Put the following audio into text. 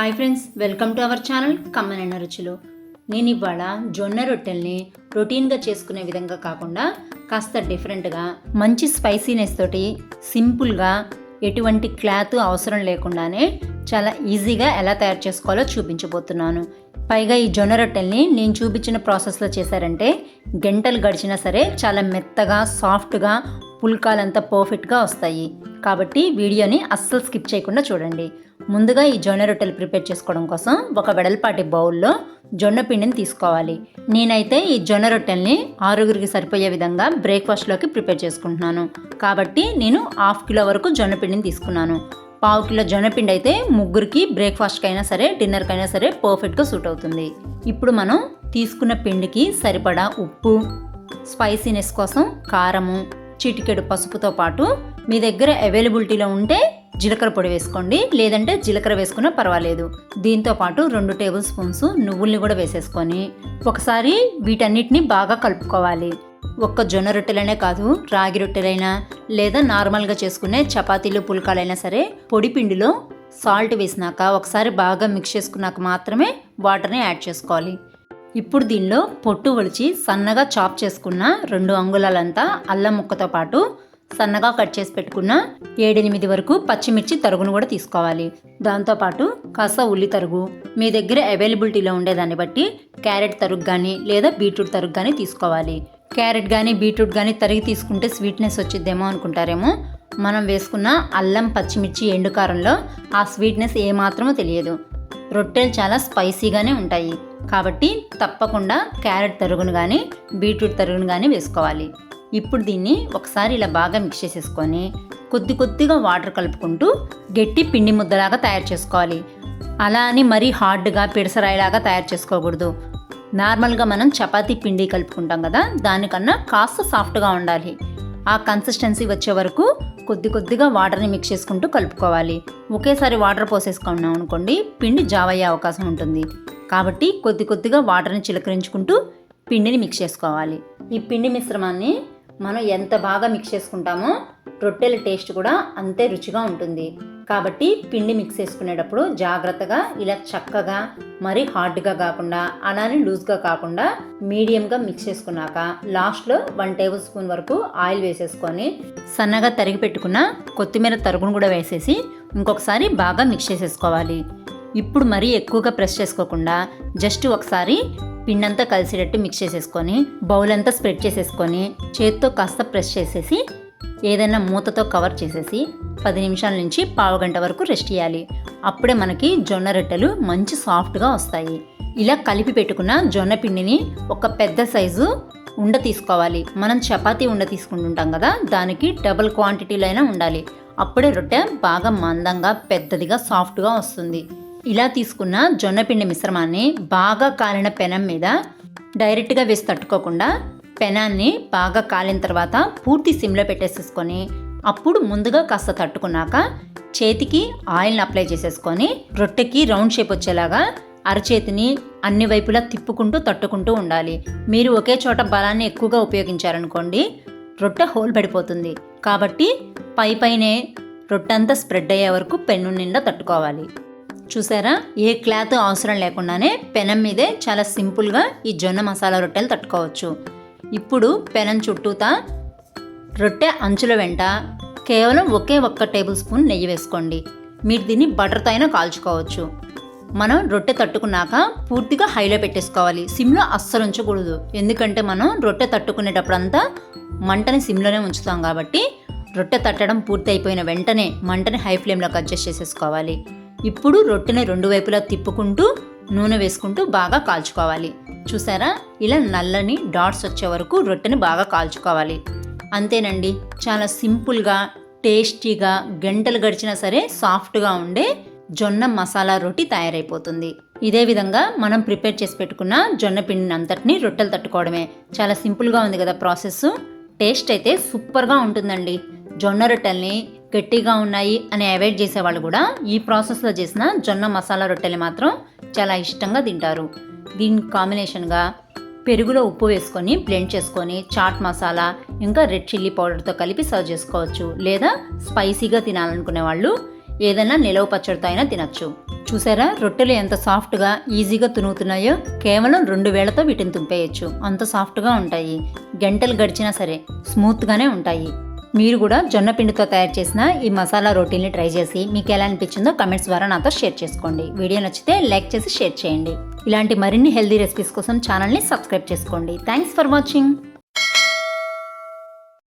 Hi friends welcome to our channel కమ్మనైన రుచులు నేను ఇవాళ జొన్న రొట్టెల్ని రొటీన్గా చేసుకునే విధంగా కాకుండా కాస్త డిఫరెంట్గా మంచి స్పైసీనెస్ తోటి సింపుల్గా ఎటువంటి క్లాత్ అవసరం లేకుండానే చాలా ఈజీగా ఎలా తయారు చేసుకోవాలో చూపించబోతున్నాను. పైగా ఈ జొన్న రొట్టెల్ని నేను చూపించిన ప్రాసెస్లో చేశారంటే గంటలు గడిచినా సరే చాలా మెత్తగా సాఫ్ట్గా పుల్కాలంతా పర్ఫెక్ట్గా వస్తాయి. కాబట్టి వీడియోని అస్సలు స్కిప్ చేయకుండా చూడండి. ముందుగా ఈ జొన్న రొట్టెలు ప్రిపేర్ చేసుకోవడం కోసం ఒక వెడల్పాటి బౌల్లో జొన్న పిండిని తీసుకోవాలి. నేనైతే ఈ జొన్న రొట్టెల్ని ఆరుగురికి సరిపోయే విధంగా బ్రేక్ఫాస్ట్లోకి ప్రిపేర్ చేసుకుంటున్నాను. కాబట్టి నేను హాఫ్ కిలో వరకు జొన్న పిండిని తీసుకున్నాను. పావు కిలో జొన్నపిండి అయితే ముగ్గురికి బ్రేక్ఫాస్ట్కి అయినా సరే డిన్నర్కి అయినా సరే పర్ఫెక్ట్గా సూట్ అవుతుంది. ఇప్పుడు మనం తీసుకున్న పిండికి సరిపడా ఉప్పు స్పైసీనెస్ కోసం కారము చిటికెడు పసుపుతో పాటు మీ దగ్గర అవైలబిలిటీలో ఉంటే జీలకర్ర పొడి వేసుకోండి. లేదంటే జీలకర్ర వేసుకున్నా పర్వాలేదు. దీంతో పాటు రెండు టేబుల్ స్పూన్స్ నువ్వుల్ని కూడా వేసేసుకొని ఒకసారి వీటన్నిటిని బాగా కలుపుకోవాలి. ఒక్క జొన్న రొట్టెలనే కాదు రాగి రొట్టెలైనా లేదా నార్మల్గా చేసుకునే చపాతీలు పుల్కాలైనా సరే పొడి పిండిలో సాల్ట్ వేసినాక ఒకసారి బాగా మిక్స్ చేసుకున్నాక మాత్రమే వాటర్ని యాడ్ చేసుకోవాలి. ఇప్పుడు దీనిలో పొట్టు ఒలిచి సన్నగా చాప్ చేసుకున్న రెండు అంగుళాలంతా అల్లం ముక్కతో పాటు సన్నగా కట్ చేసి పెట్టుకున్న ఏడెనిమిది వరకు పచ్చిమిర్చి తరుగును కూడా తీసుకోవాలి. దాంతోపాటు కాస్త ఉల్లి తరుగు మీ దగ్గర అవైలబిలిటీలో ఉండేదాన్ని బట్టి క్యారెట్ తరుగు కానీ లేదా బీట్రూట్ తరుగు కానీ తీసుకోవాలి. క్యారెట్ కానీ బీట్రూట్ కానీ తరిగి తీసుకుంటే స్వీట్నెస్ వచ్చిద్దేమో అనుకుంటారేమో? మనం వేసుకున్న అల్లం పచ్చిమిర్చి ఎండుకారంలో ఆ స్వీట్నెస్ ఏమాత్రమో తెలియదు. రొట్టెలు చాలా స్పైసీగానే ఉంటాయి. కాబట్టి తప్పకుండా క్యారెట్ తరుగును కానీ బీట్రూట్ తరుగును కానీ వేసుకోవాలి. ఇప్పుడు దీన్ని ఒకసారి ఇలా బాగా మిక్స్ చేసేసుకొని కొద్ది కొద్దిగా వాటర్ కలుపుకుంటూ గట్టి పిండి ముద్దలాగా తయారు చేసుకోవాలి. అలా అని మరీ హార్డ్గా పిడసరాయిలాగా తయారు చేసుకోకూడదు. నార్మల్గా మనం చపాతీ పిండి కలుపుకుంటాం కదా దానికన్నా కాస్త సాఫ్ట్గా ఉండాలి. ఆ కన్సిస్టెన్సీ వచ్చే వరకు కొద్ది కొద్దిగా వాటర్ని మిక్స్ చేసుకుంటూ కలుపుకోవాలి. ఒకేసారి వాటర్ పోసేసుకున్నాం అనుకోండి పిండి జావ్ అయ్యే అవకాశం ఉంటుంది. కాబట్టి కొద్ది కొద్దిగా వాటర్ని చిలకరించుకుంటూ పిండిని మిక్స్ చేసుకోవాలి. ఈ పిండి మిశ్రమాన్ని మనం ఎంత బాగా మిక్స్ చేసుకుంటామో రొట్టెల టేస్ట్ కూడా అంతే రుచిగా ఉంటుంది. కాబట్టి పిండి మిక్స్ చేసుకునేటప్పుడు జాగ్రత్తగా ఇలా చక్కగా మరీ హార్డ్గా కాకుండా అలానే లూజ్గా కాకుండా మీడియంగా మిక్స్ చేసుకున్నాక లాస్ట్లో వన్ టేబుల్ స్పూన్ వరకు ఆయిల్ వేసేసుకొని సన్నగా తరిగి పెట్టుకున్న కొత్తిమీర తరుగును కూడా వేసేసి ఇంకొకసారి బాగా మిక్స్ చేసేసుకోవాలి. ఇప్పుడు మరీ ఎక్కువగా ప్రెస్ చేసుకోకుండా జస్ట్ ఒకసారి పిండంతా కలిసేటట్టు మిక్స్ చేసేసుకొని బౌల్ అంతా స్ప్రెడ్ చేసేసుకొని చేతితో కాస్త ప్రెస్ చేసేసి ఏదైనా మూతతో కవర్ చేసేసి పది నిమిషాల నుంచి పావు గంట వరకు రెస్ట్ చేయాలి. అప్పుడే మనకి జొన్న రొట్టెలు మంచి సాఫ్ట్గా వస్తాయి. ఇలా కలిపి పెట్టుకున్న జొన్న పిండిని ఒక పెద్ద సైజు ఉండ తీసుకోవాలి. మనం చపాతీ ఉండ తీసుకుంటుంటాం కదా దానికి డబుల్ క్వాంటిటీలో అయినా ఉండాలి. అప్పుడే రొట్టె బాగా మందంగా పెద్దదిగా సాఫ్ట్గా వస్తుంది. ఇలా తీసుకున్న జొన్నపిండి మిశ్రమాన్ని బాగా కాలిన పెనం మీద డైరెక్ట్గా వేసి తట్టుకోకుండా పెనాన్ని బాగా కాలిన తర్వాత పూర్తి సిమ్లో పెట్టేసేసుకొని అప్పుడు ముందుగా కాస్త తట్టుకున్నాక చేతికి ఆయిల్ని అప్లై చేసేసుకొని రొట్టెకి రౌండ్ షేప్ వచ్చేలాగా అరచేతిని అన్ని వైపులా తిప్పుకుంటూ తట్టుకుంటూ ఉండాలి. మీరు ఒకే చోట బలాన్ని ఎక్కువగా ఉపయోగించారనుకోండి రొట్టె హోల్ పడిపోతుంది. కాబట్టి పై పైనే రొట్టె అంతా స్ప్రెడ్ అయ్యే వరకు పెన్ను నిండా తట్టుకోవాలి. చూసారా? ఏ క్లాత్ అవసరం లేకుండానే పెనం మీదే చాలా సింపుల్గా ఈ జొన్న మసాలా రొట్టెలు తట్టుకోవచ్చు. ఇప్పుడు పెనం చుట్టూతా రొట్టె అంచుల వెంట కేవలం ఒకే ఒక్క టేబుల్ స్పూన్ నెయ్యి వేసుకోండి. మీరు దీన్ని బటర్తో అయినా కాల్చుకోవచ్చు. మనం రొట్టె తట్టుకున్నాక పూర్తిగా హైలో పెట్టేసుకోవాలి. సిమ్లో అస్సలు ఉంచకూడదు. ఎందుకంటే మనం రొట్టె తట్టుకునేటప్పుడంతా మంటని సిమ్లోనే ఉంచుతాం కాబట్టి రొట్టె తట్టడం పూర్తి అయిపోయిన వెంటనే మంటని హై ఫ్లేమ్లోకి అడ్జస్ట్ చేసేసుకోవాలి. ఇప్పుడు రొట్టెని రెండు వైపులా తిప్పుకుంటూ నూనె వేసుకుంటూ బాగా కాల్చుకోవాలి. చూసారా? ఇలా నల్లని డాట్స్ వచ్చే వరకు రొట్టెని బాగా కాల్చుకోవాలి. అంతేనండి. చాలా సింపుల్గా టేస్టీగా గంటలు గడిచినా సరే సాఫ్ట్గా ఉండే జొన్న మసాలా రొట్టి తయారైపోతుంది. ఇదే విధంగా మనం ప్రిపేర్ చేసి పెట్టుకున్న జొన్న పిండిని అంతటిని రొట్టెలు తట్టుకోవడమే. చాలా సింపుల్గా ఉంది కదా ప్రాసెస్ టేస్ట్ అయితే సూపర్గా ఉంటుందండి. జొన్న రొట్టెల్ని గట్టిగా ఉన్నాయి అని అవాయిడ్ చేసేవాళ్ళు కూడా ఈ ప్రాసెస్లో చేసిన జొన్న మసాలా రొట్టెలు మాత్రం చాలా ఇష్టంగా తింటారు. దీని కాంబినేషన్గా పెరుగులో ఉప్పు వేసుకొని బ్లెండ్ చేసుకొని చాట్ మసాలా ఇంకా రెడ్ చిల్లీ పౌడర్తో కలిపి సర్వ్ చేసుకోవచ్చు. లేదా స్పైసీగా తినాలనుకునే వాళ్ళు ఏదైనా నిలవ పచ్చడితో అయినా తినచ్చు. చూసారా? రొట్టెలు ఎంత సాఫ్ట్గా ఈజీగా తునుగుతున్నాయో? కేవలం రెండు వేళ్ళతో వీటిని తుంపేయచ్చు. అంత సాఫ్ట్గా ఉంటాయి. గంటలు గడిచినా సరే స్మూత్గానే ఉంటాయి. మీరు కూడా జొన్న పిండితో తయారు చేసిన ఈ మసాలా రోటీని ట్రై చేసి మీకు ఎలా అనిపించిందో కమెంట్స్ ద్వారా నాతో షేర్ చేసుకోండి. వీడియో నచ్చితే లైక్ చేసి షేర్ చేయండి. ఇలాంటి మరిన్ని హెల్దీ రెసిపీస్ కోసం ఛానల్ని సబ్స్క్రైబ్ చేసుకోండి. Thanks for watching.